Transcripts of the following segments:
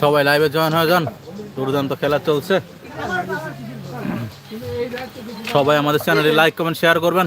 সবাই লাইভে জয়েন হয়ে যান। দুর্দান্ত খেলা চলছে। সবাই আমাদের চ্যানেলে লাইক কমেন্ট শেয়ার করবেন।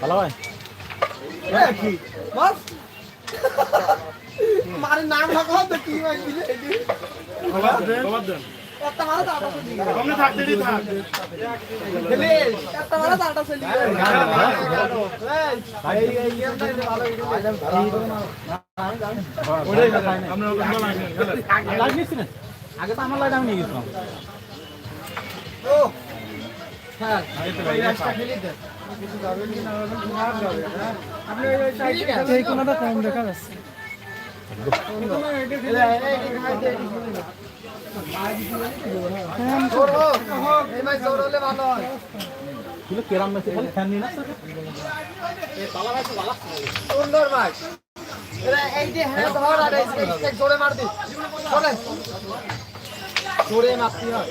ভালো ভাই। বস মারে নাম থাকো তো কি ভাই দিলে এটি একটা মারা তো চলি কমনে থাকতে দি থাক খেলে একটা মারা তো চলি এই এই গেমটা ভালো আগে তো আমার লাইট আমি নিয়ে গেছিলাম ও হ্যাঁ খেলি দেন আপনি ওই সাইডে এই কোনাটা কম দেখা যাচ্ছে কেরাম সুন্দর ভাই হ্যাঁ জোরে মার দি চলে জোরে মারতি হয়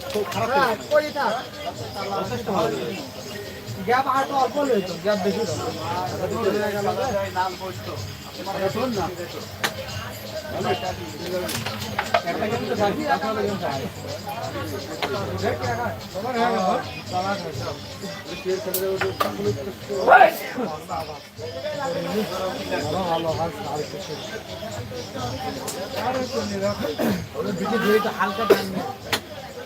গ্যাপ আর অল্প গ্যাপ বেশি হালকা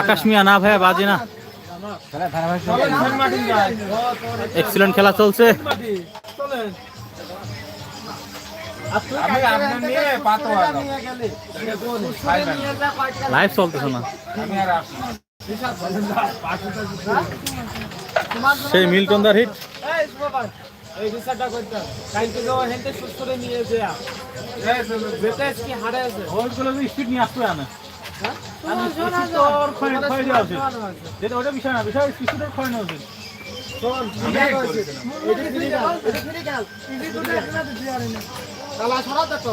আকাশ মিয়া না ভাই বাজে না। এক্সিলেন্ট খেলা চলছে। লাইভ চলতেছে না। সেই মিল্টনদার হিট এই বিচারটা করতে কালকে তো হেনতে সুস্থ করে নিয়ে এসে বেটা কি হারে আছে? ওইগুলো স্পিড নিয়ে আসবে না। উচিত যেটা ওটা বিষয় না বিষয় স্পিডের ক্ষয় উচিত না কালা ছড়া তো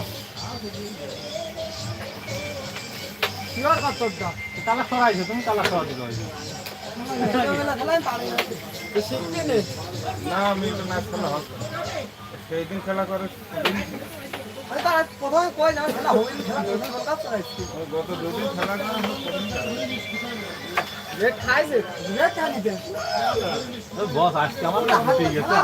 শিওর কতটা তালা সরাইছো তুমি তালা সরা দিতে না আমি তো ম্যাচ খেলা হচ্ছে সেই দিন খেলা করে গত দুদিন খেলা বস আজকে আমার হয়ে আছে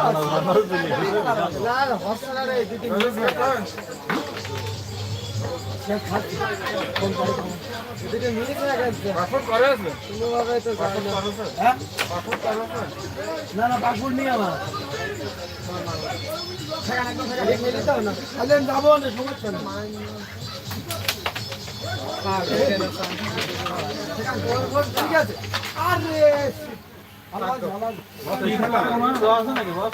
না না না নিয়ে আমার না যাব। না সমস্যা নেই ঠিক আছে আরে এই খেলা আছে নাকি বস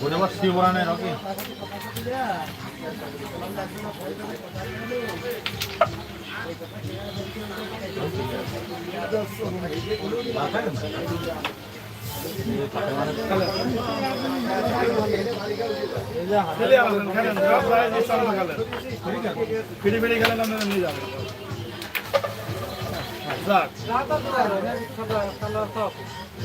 বড়বার শিবরানে রকি। ফিরে ফিরে গেলে আপনারা নিয়ে যাবেন যাক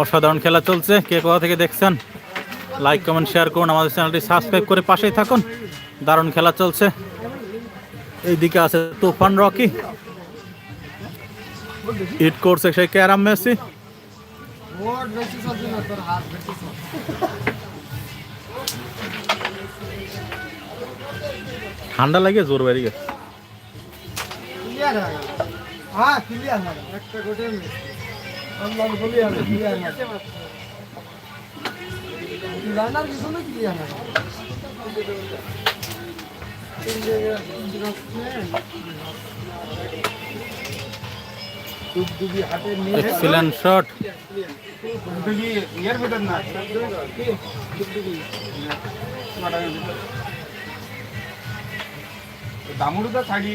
অসাধারণ খেলা চলছে। কে কোথা থেকে দেখছেন? লাইক কমেন্ট শেয়ার করুন। আমাদের চ্যানেলটি সাবস্ক্রাইব করে পাশেই থাকুন। দারুণ খেলা চলছে। এইদিকে আছে তুফান রকি। হিট করছে সেই ক্যারাম মেসি। ঠান্ডা লাগে, জোর বাড়ি গেছে। ক্লিয়ার হয়। হ্যাঁ ক্লিয়ার হয়। একটা গোটে আল্লাহ ক্লিয়ার হয়। ক্লিয়ার হয়। রান্নার কিছু না ক্লিয়ার হয় এক্সিলেন্ট শট ডুবডুবি ইয়ার ভিতর না দামুড়ুদা থাকি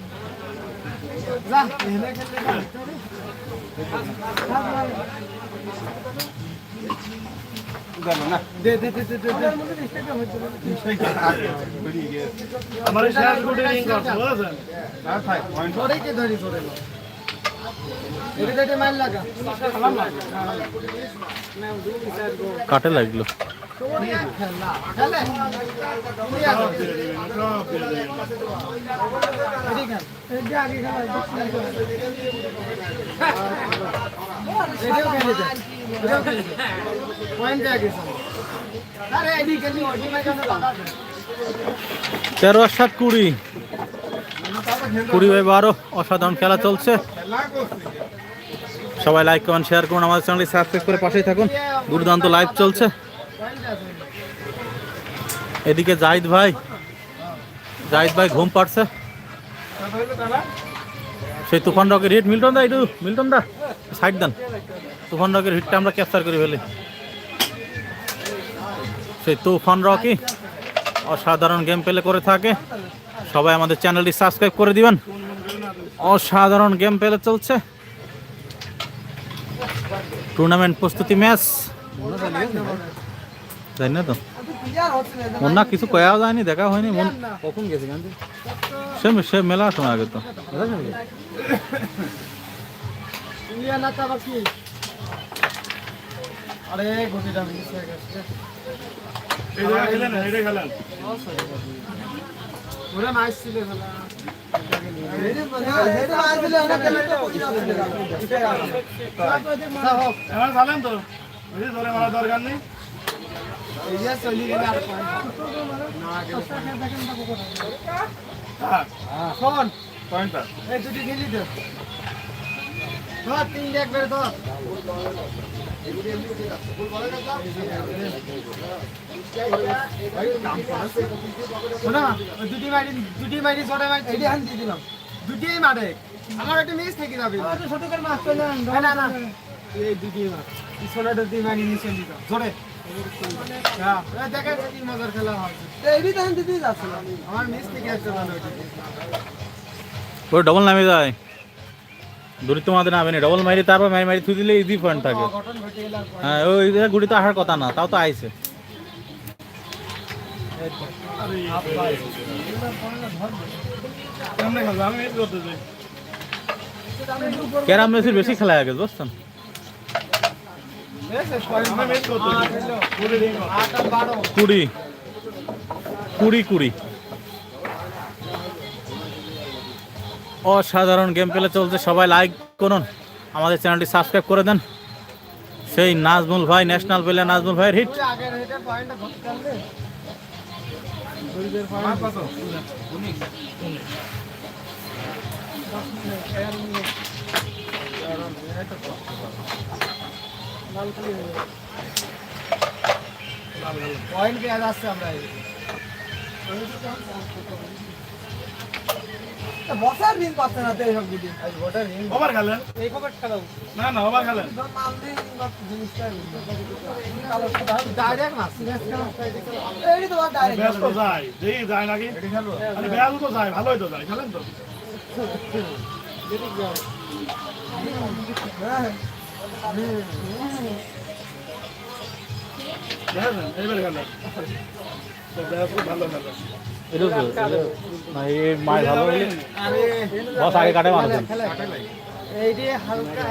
আমার কাটে লাগল। তেরো আর সাত কুড়ি। কুড়ি বাই বারো, অসাধারণ খেলা চলছে। সবাই লাইক কমেন্ট শেয়ার করুন, আমাদের চ্যানেলটি সাবস্ক্রাইব করে পাশেই থাকুন। দুর্দান্ত লাইভ চলছে। এদিকে জাহিদ ভাই। জাহিদ ভাই ঘুম পাড়ছে। সেই তুফান রকের হিট মিল্টন দা, একটু মিল্টন দা, সাইড দেন। তুফান রকের হিটটা আমরা ক্যাপচার করে ফেলি। সেই তুফান রকি অসাধারণ গেম প্লে করে থাকে। সবাই আমাদের চ্যানেলটি সাবস্ক্রাইব করে দিবেন। অসাধারণ গেম প্লে চলছে। টুর্নামেন্ট প্রস্তুতি ম্যাচ জানি না তো? ক্লিয়ার হচ্ছে না মন না কিছু কয়াও যায়নি দেখা হয়নি মন কখন গেছে গান সে সে মেলা সময় আগে তো। আরে গতিটা মিস হয়ে গেছে। খেলেন খেলেন ওরা নাইস ছিল খেলা ধরে মারা দরকার নেই এরিয়া চলি গেলে আর পয়েন্ট থাক শোন দুটি শোনা দুটি মারি দুটি মারি ছোট মারি এটি হান দিয়ে দিলাম দুটি মারে আমার একটা মিস থেকে যাবে ছোট করে মাছ না না না। এই দুটি মার সোনা দুটি মারি নিচে দিলাম জোরে হ্যাঁ। হয় ওই ডবল নামে যায়। দূরে তোমাদের নামে ডবল মারি তারপর মারি মারি থুই দিলে ইজি পয়েন্ট থাকে। হ্যাঁ ওই গুড়ি তো আসার কথা না তাও তো আইছে। ক্যারাম মেসির বেশি খেলা আগে বুঝছেন? কুড়ি। কুড়ি কুড়ি। অসাধারণ গেম প্লে চলছে। সবাই লাইক করুন। আমাদের চ্যানেলটি সাবস্ক্রাইব করে দেন। সেই নাজমুল ভাই ন্যাশনাল প্লেয়ার নাজমুল ভাইয়ের হিট আগের যায় নাকি আরে ব্যাস তো যায় ভালোই তো যায় খেলেন তো দেখেছেন বস আগে কাটে মারবেন এই হালকা